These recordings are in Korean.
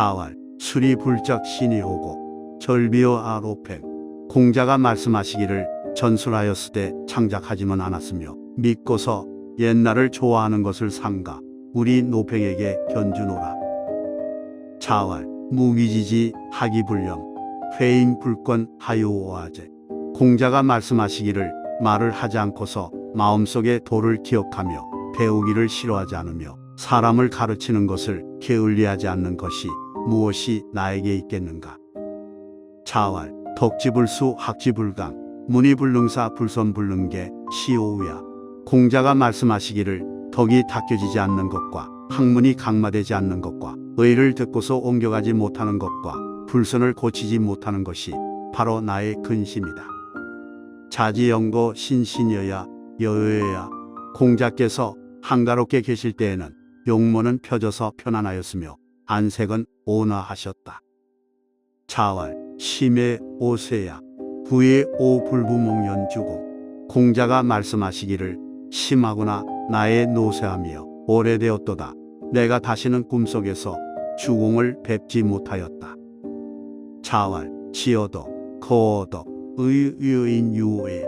자왈 술이 불짝 신이 오고 절비어 아로팽 공자가 말씀하시기를 전술하였으되 창작하지는 않았으며 믿고서 옛날을 좋아하는 것을 삼가 우리 노팽에게 견주노라. 자왈 무기지지 하기불령 회인 불권 하요오아제 공자가 말씀하시기를 말을 하지 않고서 마음속에 도를 기억하며 배우기를 싫어하지 않으며 사람을 가르치는 것을 게을리하지 않는 것이 무엇이 나에게 있겠는가? 자왈 덕지불수 학지불강 문이불능사 불선불능계 시오우야 공자가 말씀하시기를 덕이 닦여지지 않는 것과 학문이 강마되지 않는 것과 의를 듣고서 옮겨가지 못하는 것과 불선을 고치지 못하는 것이 바로 나의 근심이다. 자지영거 신신여야 여여야 공자께서 한가롭게 계실 때에는 용모는 펴져서 편안하였으며 안색은 온화하셨다. 자왈 심의 오세야 부의 오불부몽연주공 공자가 말씀하시기를 심하구나 나의 노쇠하며 오래되었도다 내가 다시는 꿈속에서 주공을 뵙지 못하였다. 자왈 지어도 거어도 의의인 유오에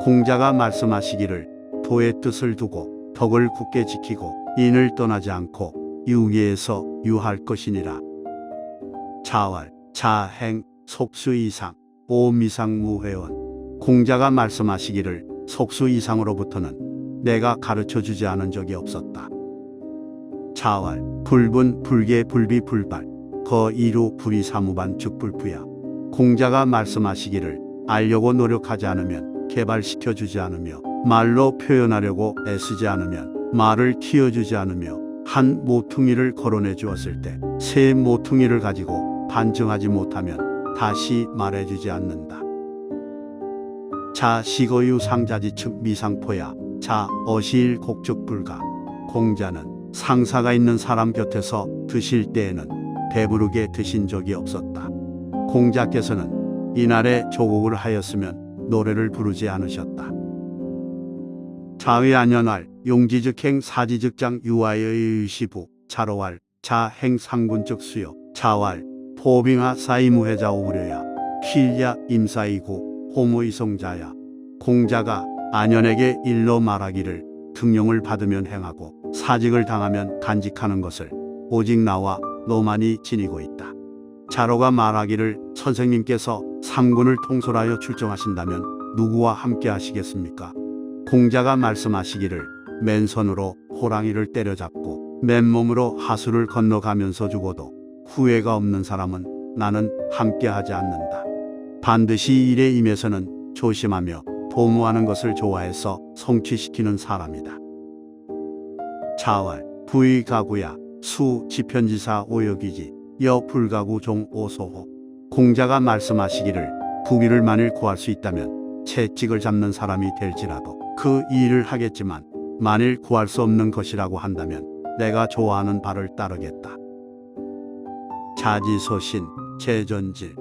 공자가 말씀하시기를 도의 뜻을 두고 덕을 굳게 지키고 인을 떠나지 않고 유기에서 유할 것이니라. 자왈 자행 속수 이상 오미상 무회원 공자가 말씀하시기를 속수 이상으로부터는 내가 가르쳐 주지 않은 적이 없었다. 자왈 불분 불계 불비 불발 거이루 불이 사무반 죽불부야 공자가 말씀하시기를 알려고 노력하지 않으면 개발시켜 주지 않으며 말로 표현하려고 애쓰지 않으면 말을 튀어주지 않으며 한 모퉁이를 거론해 주었을 때새 모퉁이를 가지고 반증하지 못하면 다시 말해주지 않는다. 자 시거유 상자지측 미상포야 자 어시일 곡죽불가 공자는 상사가 있는 사람 곁에서 드실 때에는 배부르게 드신 적이 없었다. 공자께서는 이날에 조국을 하였으면 노래를 부르지 않으셨다. 자의 안연할 용지즉행 사지즉장 유아의 유시부 자로왈 자행 상군적 수요 자왈 포빙하 사이무해자 오우려야 필야 임사이고 호무이송자야 공자가 안연에게 일러 말하기를 등용을 받으면 행하고 사직을 당하면 간직하는 것을 오직 나와 너만이 지니고 있다. 자로가 말하기를 선생님께서 삼군을 통솔하여 출정하신다면 누구와 함께 하시겠습니까? 공자가 말씀하시기를 맨손으로 호랑이를 때려잡고 맨몸으로 하수를 건너가면서 죽어도 후회가 없는 사람은 나는 함께하지 않는다. 반드시 일에 임해서는 조심하며 도모하는 것을 좋아해서 성취시키는 사람이다. 자왈 부의 가구야 수 지편지사 오역이지 여 불가구 종 오소호 공자가 말씀하시기를 부귀를 만일 구할 수 있다면 채찍을 잡는 사람이 될지라도 그 일을 하겠지만 만일 구할 수 없는 것이라고 한다면 내가 좋아하는 바를 따르겠다. 자지소신 재전질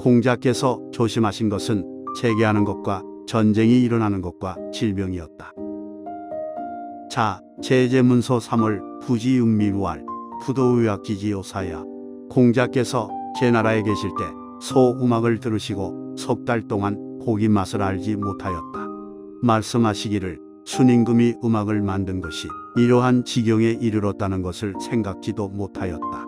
공자께서 조심하신 것은 재개하는 것과 전쟁이 일어나는 것과 질병이었다. 자 제제문서 3월 부지육미루알 부도의학기지요사야 공자께서 제 나라에 계실 때 소음악을 들으시고 석 달 동안 고기 맛을 알지 못하였다. 말씀하시기를 순임금이 음악을 만든 것이 이러한 지경에 이르렀다는 것을 생각지도 못하였다.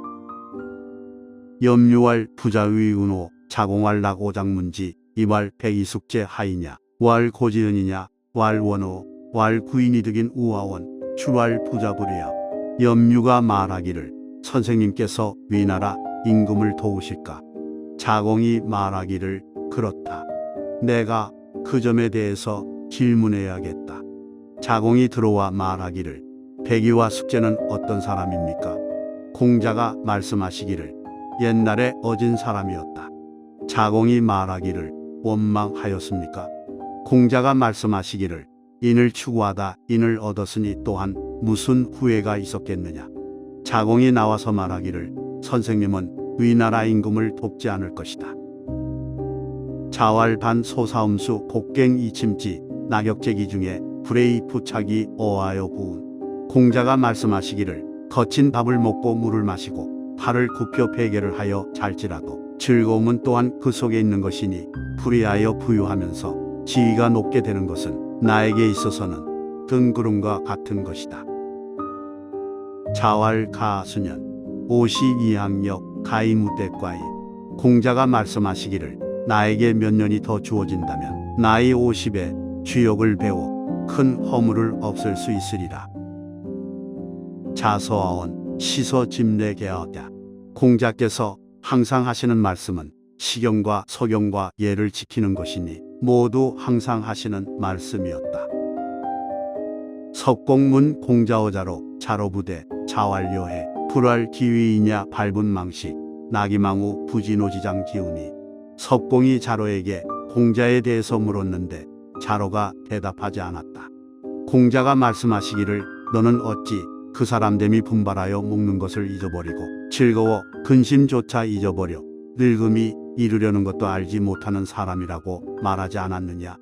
염류왈 부자의 운호 자공왈 낙오장문지 이왈 백이숙제 하이냐 왈 고지은이냐 왈 원호 왈 구인이 득인 우아원 주왈 부자부리야. 염류가 말하기를 선생님께서 위나라 임금을 도우실까? 자공이 말하기를 그렇다. 내가 그 점에 대해서 질문해야겠다 자공이 들어와 말하기를 백이와 숙제는 어떤 사람입니까 공자가 말씀하시기를 옛날에 어진 사람이었다 자공이 말하기를 원망하였습니까 공자가 말씀하시기를 인을 추구하다 인을 얻었으니 또한 무슨 후회가 있었겠느냐. 자공이 나와서 말하기를 선생님은 위나라 임금을 돕지 않을 것이다. 자왈반 소사음수 곡갱 이침지 낙엽제기 중에 불의 부착이 어하여 부은 공자가 말씀하시기를 거친 밥을 먹고 물을 마시고 팔을 굽혀 베개를 하여 잘지라도 즐거움은 또한 그 속에 있는 것이니 불이하여 부유하면서 지위가 높게 되는 것은 나에게 있어서는 등구름과 같은 것이다. 자왈 가수년 오시 이학력 가이무대과이 공자가 말씀하시기를 나에게 몇 년이 더 주어진다면 나이 50에 주역을 배워 큰 허물을 없앨 수 있으리라. 자서아원 시서집례계하다 공자께서 항상 하시는 말씀은 시경과 소경과 예를 지키는 것이니 모두 항상 하시는 말씀이었다. 석공문 공자어자로 자로부대 자활요해 불활 기위이냐 밟은 망식 나기망우 부진오지장 기운이 석공이 자로에게 공자에 대해서 물었는데 자로가 대답하지 않았다. 공자가 말씀하시기를 너는 어찌 그 사람됨이 분발하여 먹는 것을 잊어버리고 즐거워 근심조차 잊어버려 늙음이 이르려는 것도 알지 못하는 사람이라고 말하지 않았느냐.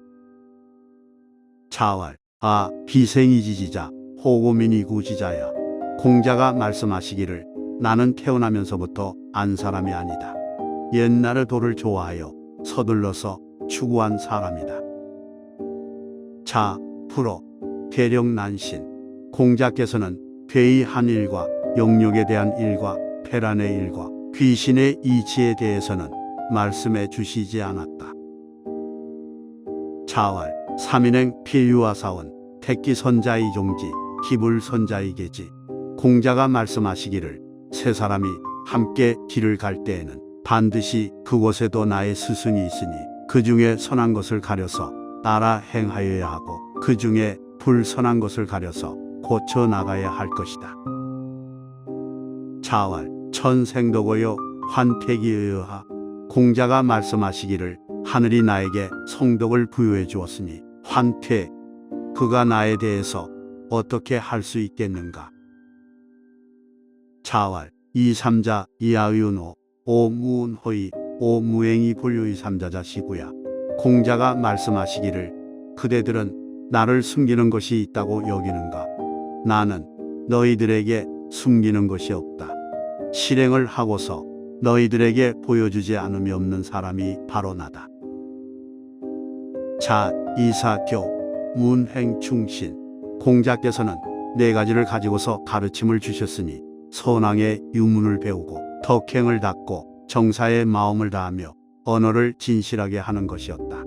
자활 아 비생이지지자 호고민이 구지자야 공자가 말씀하시기를 나는 태어나면서부터 안 사람이 아니다. 옛날의 돌을 좋아하여 서둘러서 추구한 사람이다. 자, 프로, 계령난신. 공자께서는 괴이한 일과 영역에 대한 일과 페란의 일과 귀신의 이치에 대해서는 말씀해 주시지 않았다. 자활, 삼인행 필유와 사원, 택기 선자의 종지, 기불 선자의 계지. 공자가 말씀하시기를 세 사람이 함께 길을 갈 때에는 반드시 그곳에도 나의 스승이 있으니 그 중에 선한 것을 가려서 따라 행하여야 하고 그 중에 불선한 것을 가려서 고쳐 나가야 할 것이다. 자활 천생도고요 환택이여하 공자가 말씀하시기를 하늘이 나에게 성덕을 부여해 주었으니 환퇴 그가 나에 대해서 어떻게 할 수 있겠는가? 자활 이삼자 이하윤호 오무운호이 오무행이 불유의 삼자자 시구야 공자가 말씀하시기를 그대들은 나를 숨기는 것이 있다고 여기는가? 나는 너희들에게 숨기는 것이 없다. 실행을 하고서 너희들에게 보여주지 않음이 없는 사람이 바로 나다. 자 이사교 문행충신. 공자께서는 네 가지를 가지고서 가르침을 주셨으니 선왕의 유문을 배우고 덕행을 닦고 정사의 마음을 다하며 언어를 진실하게 하는 것이었다.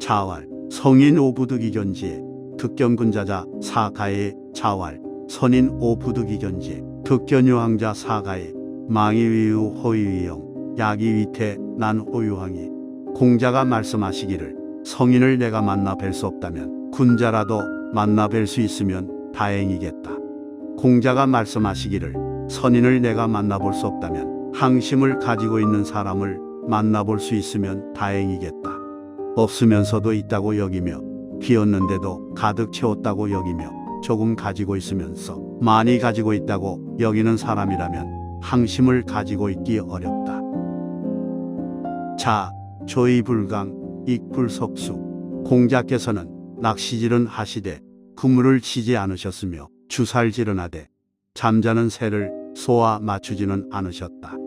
자활 성인 오부득이견지에 득견군자자 사가의 자활 선인 오부득이견지에 득견유황자 사가의 망이위유 호위위영 야기위태 난 호유황이 공자가 말씀하시기를 성인을 내가 만나 뵐 수 없다면 군자라도 만나 뵐 수 있으면 다행이겠다. 공자가 말씀하시기를 선인을 내가 만나볼 수 없다면 항심을 가지고 있는 사람을 만나볼 수 있으면 다행이겠다. 없으면서도 있다고 여기며 비었는데도 가득 채웠다고 여기며 조금 가지고 있으면서 많이 가지고 있다고 여기는 사람이라면 항심을 가지고 있기 어렵다. 자, 조이불강, 익불석수. 공자께서는 낚시질은 하시되 그물을 치지 않으셨으며 주살지르나되 잠자는 새를 소와 맞추지는 않으셨다.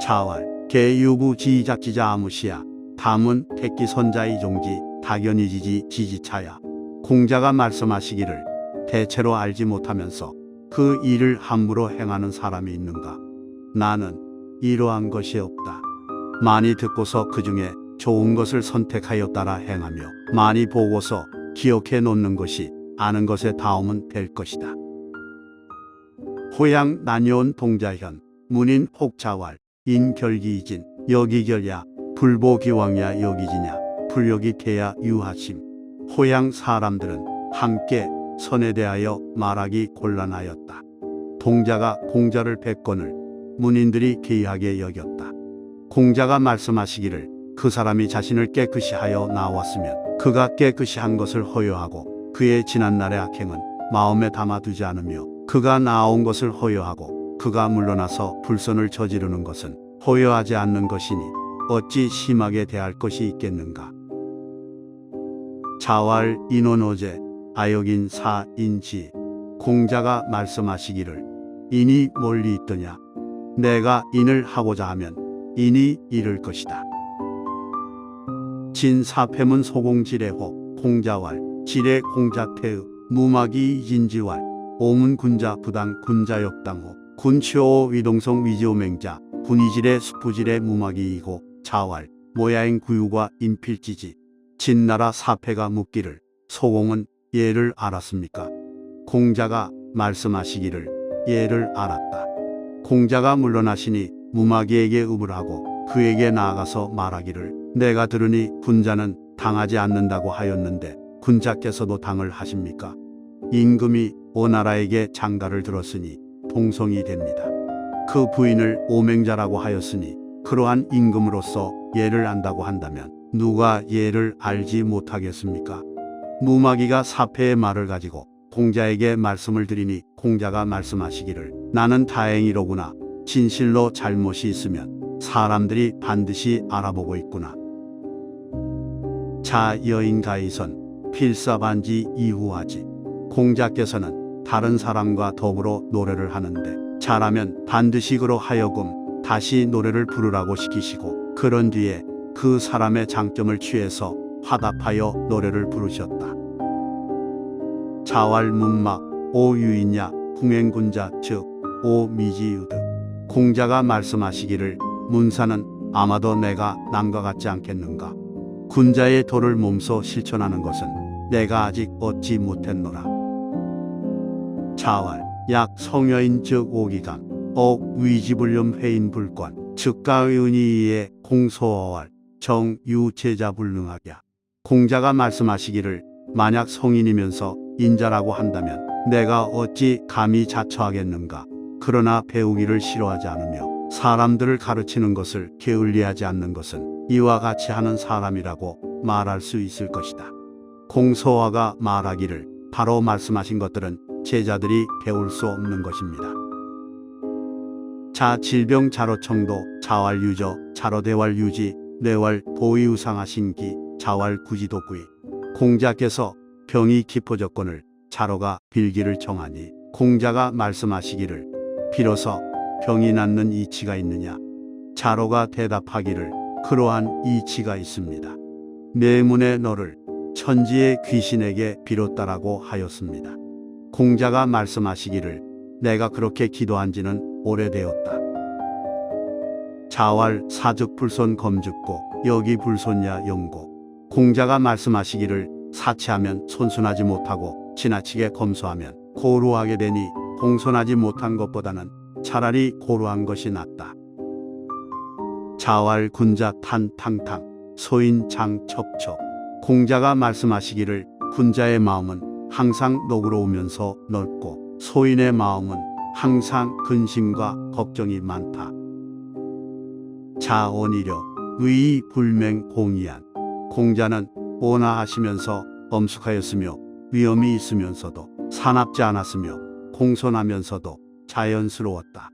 자활 개유부 지작지자 아무시야 담은 택기 선자의 종지 다견이지지 지지차야 공자가 말씀하시기를 대체로 알지 못하면서 그 일을 함부로 행하는 사람이 있는가 나는 이러한 것이 없다. 많이 듣고서 그 중에 좋은 것을 선택하여 따라 행하며 많이 보고서 기억해 놓는 것이 아는 것의 다음은 될 것이다. 호양 난요원 동자현 문인 혹자왈 인결기이진 여기결야 불보기왕야 여기지냐 불여기 태야 유하심 호양 사람들은 함께 선에 대하여 말하기 곤란하였다. 동자가 공자를 백건을 문인들이 기이하게 여겼다. 공자가 말씀하시기를 그 사람이 자신을 깨끗이 하여 나왔으면 그가 깨끗이 한 것을 허여하고 그의 지난날의 악행은 마음에 담아두지 않으며 그가 나온 것을 허여하고 그가 물러나서 불선을 저지르는 것은 허여하지 않는 것이니 어찌 심하게 대할 것이 있겠는가. 자활 인원어제 아역인 사인지 공자가 말씀하시기를 인이 멀리 있더냐 내가 인을 하고자 하면 인이 이를 것이다 진사패문 소공지례호 공자왈 지례 공자태의 무마기 진지왈 오문군자 부당 군자역당호 군치오 위동성 위지오맹자 군이지례 수푸지례 무마기이고 자왈 모야행 구유과 인필지지 진나라 사패가 묻기를 소공은 예를 알았습니까? 공자가 말씀하시기를 예를 알았다. 공자가 물러나시니 무마기에게 읍을 하고 그에게 나아가서 말하기를 내가 들으니 군자는 당하지 않는다고 하였는데 군자께서도 당을 하십니까? 임금이 오나라에게 장가를 들었으니 동성이 됩니다. 그 부인을 오맹자라고 하였으니 그러한 임금으로서 예를 안다고 한다면 누가 예를 알지 못하겠습니까? 무마기가 사패의 말을 가지고 공자에게 말씀을 드리니 공자가 말씀하시기를 나는 다행이로구나. 진실로 잘못이 있으면 사람들이 반드시 알아보고 있구나. 자 여인 가이선 필사반지 이후하지. 공자께서는 다른 사람과 더불어 노래를 하는데 잘하면 반드시 그로 하여금 다시 노래를 부르라고 시키시고 그런 뒤에 그 사람의 장점을 취해서 화답하여 노래를 부르셨다. 자왈문막 오유이냐 궁행군자 즉 오미지유득 공자가 말씀하시기를 문사는 아마도 내가 남과 같지 않겠는가? 군자의 도를 몸소 실천하는 것은 내가 아직 얻지 못했노라 자왈 약 성여인 즉 오기감 억 위지불념 회인 불권 즉가의은이의 공소어왈 정유제자 불능하랴 공자가 말씀하시기를 만약 성인이면서 인자라고 한다면 내가 어찌 감히 자처하겠는가 그러나 배우기를 싫어하지 않으며 사람들을 가르치는 것을 게을리하지 않는 것은 이와 같이 하는 사람이라고 말할 수 있을 것이다. 공소화가 말하기를 바로 말씀하신 것들은 제자들이 배울 수 없는 것입니다. 자 질병 자로청도 자활유저 자로대활 유지 뇌활 보이우상하신기 자활 구지도구이 공자께서 병이 깊어졌건을 자로가 빌기를 정하니 공자가 말씀하시기를 비로소 병이 낫는 이치가 있느냐 자로가 대답하기를 그러한 이치가 있습니다. 내 문에 너를 천지의 귀신에게 빌었다라고 하였습니다. 공자가 말씀하시기를 내가 그렇게 기도한 지는 오래되었다. 자활 사즉 불손 검즉고 여기 불손야 영고 공자가 말씀하시기를 사치하면 손순하지 못하고 지나치게 검소하면 고루하게 되니 공손하지 못한 것보다는 차라리 고루한 것이 낫다. 자활 군자 탄 탕탕 소인 장 척척 공자가 말씀하시기를 군자의 마음은 항상 너그러우면서 넓고 소인의 마음은 항상 근심과 걱정이 많다. 자원이려 의의 불맹 공이한 공자는 온화하시면서 엄숙하였으며 위험이 있으면서도 사납지 않았으며 공손하면서도 자연스러웠다.